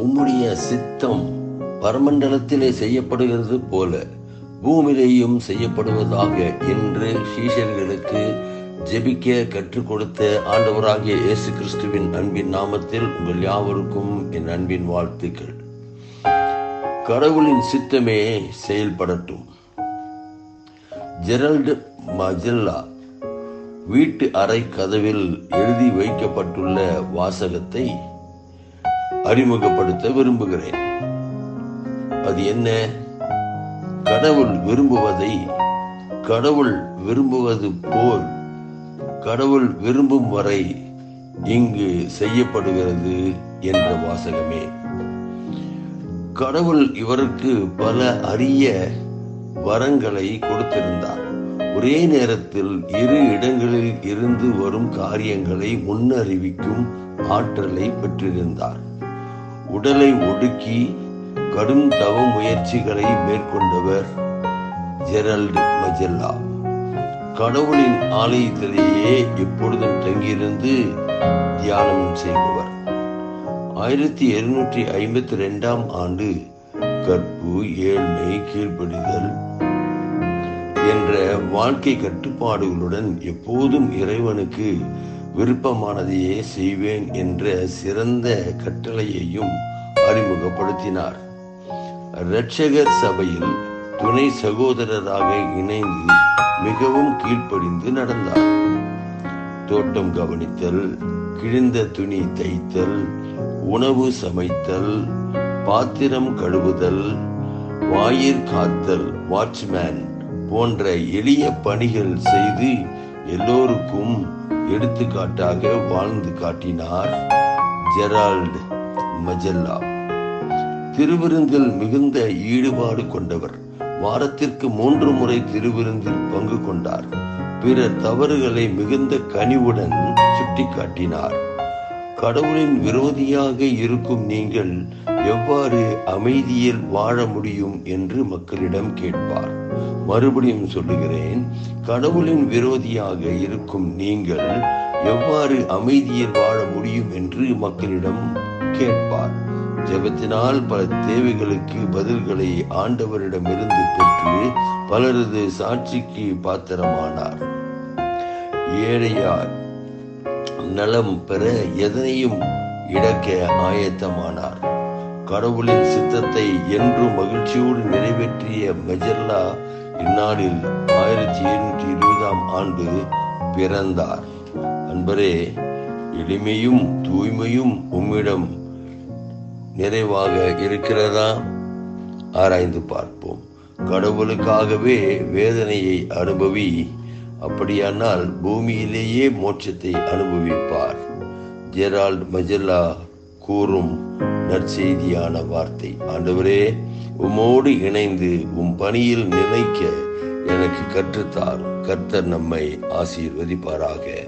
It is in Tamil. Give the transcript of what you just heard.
உம்முடைய சித்தம் பரமண்டலத்திலே செய்யப்படுகிறது போல பூமியிலேயும் செய்யப்படுவதாக என்று சீஷர்களுக்கு ஜெபிக்க கற்றுக் கொடுத்த ஆண்டவராகிய இயேசு கிறிஸ்துவின் அன்பின் நாமத்தில் உங்கள் யாவருக்கும் என் அன்பின் வாழ்த்துக்கள். கடவுளின் சித்தமே செயல்படட்டும். ஜெரல்டு மஜில்லா வீட்டு அறை கதவில் எழுதி வைக்கப்பட்டுள்ள வாசகத்தை அறிமுகப்படுத்த விரும்புகிறேன். அது என்ன? கடவுள் விரும்புவதை கடவுள் விரும்புவது போல் கடவுள் விரும்பும் வரை இங்கு செய்யப்படுகிறது என்ற வாசகமே. கடவுள் இவருக்கு பல அரிய வரங்களை கொடுத்திருந்தார். ஒரே நேரத்தில் இரு இடங்களில் இருந்து வரும் காரியங்களை முன்னறிவிக்கும் ஆற்றலை பெற்றிருந்தார். உடலை ஒடுக்கி கடும் தவ முயற்சிகளை மேற்கொண்டவர் ஜெரல்டு மஜெல்லா. கடவுளின் ஆலயத்திலேயே எப்பொழுதும் தங்கியிருந்து தியானம் செய்பவர். ஆயிரத்தி இருநூற்றி ஐம்பத்தி ரெண்டாம் ஆண்டு கற்பு ஏழ்மை கீழ்ப்படிதல் என்ற வாழ்க்கை கட்டுப்பாடுகளுடன் எப்போதும் இறைவனுக்கு விருப்பமானதையே செய்வேன் என்ற சிறந்த கட்டளையையும் அறிமுகப்படுத்தினார். இரட்சகர் சபையில் துணை சகோதரராக இணைந்து மிகவும் கீழ்ப்படிந்து நடந்தார். தோட்டம் கவனித்தல் கிழிந்த துணி தைத்தல் உணவு சமைத்தல் பாத்திரம் கழுவுதல் வாயிற் காத்தல் வாட்ச்மேன் போன்ற எளிய பணிகள் செய்து எல்லோருக்கும் எடுத்துக்காட்டாக வாழ்ந்து காட்டினார் ஜெரால்டு மஜல்லா. திருவிருந்தில் மிகுந்த ஈடுபாடு கொண்டவர் வாரத்திற்கு மூன்று முறை திருவிருந்தில் பங்கு கொண்டார். பிற தவறுகளை மிகுந்த கனிவுடன் சுட்டிக்காட்டினார். கடவுளின் விரோதியாக இருக்கும் நீங்கள் எவ்வாறு அமைதியில் வாழ முடியும் என்று மக்களிடம் கேட்பார். மறுபடியும் சொல்லுகிறேன் கடவுளின் விரோதியாக இருக்கும் நீங்கள் எவ்வாறு அமைதியில் வாழ முடியும் என்று மக்களிடம் கேட்பார். ஜெபத்தினால் பல தேவைகளுக்கு பதில்களை ஆண்டவரிடமிருந்து பெற்று பலரது சாட்சிக்கு பாத்திரமானார். ஏழையார் நலம் பெற எதனையும் இடக்க ஆயத்தமானார். கடவுளின் சித்தத்தை என்றும் மகிழ்ச்சியோடு நிறைவேற்றிய மெஜல்லா இந்நாளில் ஆயிரத்தி எழுநூற்றி இருபதாம் ஆண்டு பிறந்தார். அன்பரே எளிமையும் தூய்மையும் உம்மிடம் நிறைவாக இருக்கிறதா? ஆராய்ந்து பார்ப்போம். கடவுளுக்காகவே வேதனையை அனுபவி அப்படியானால் பூமியிலேயே மோட்சத்தை அனுபவிப்பார். ஜெரால்ட் மஜல்லா கூறும் நற்செய்தியான வார்த்தை. ஆண்டவரே உம்மோடு இணைந்து உம் பணியில் நிலைக்க எனக்கு கற்றுத்தார் கர்த்தர் நம்மை ஆசீர்வதிப்பாராக.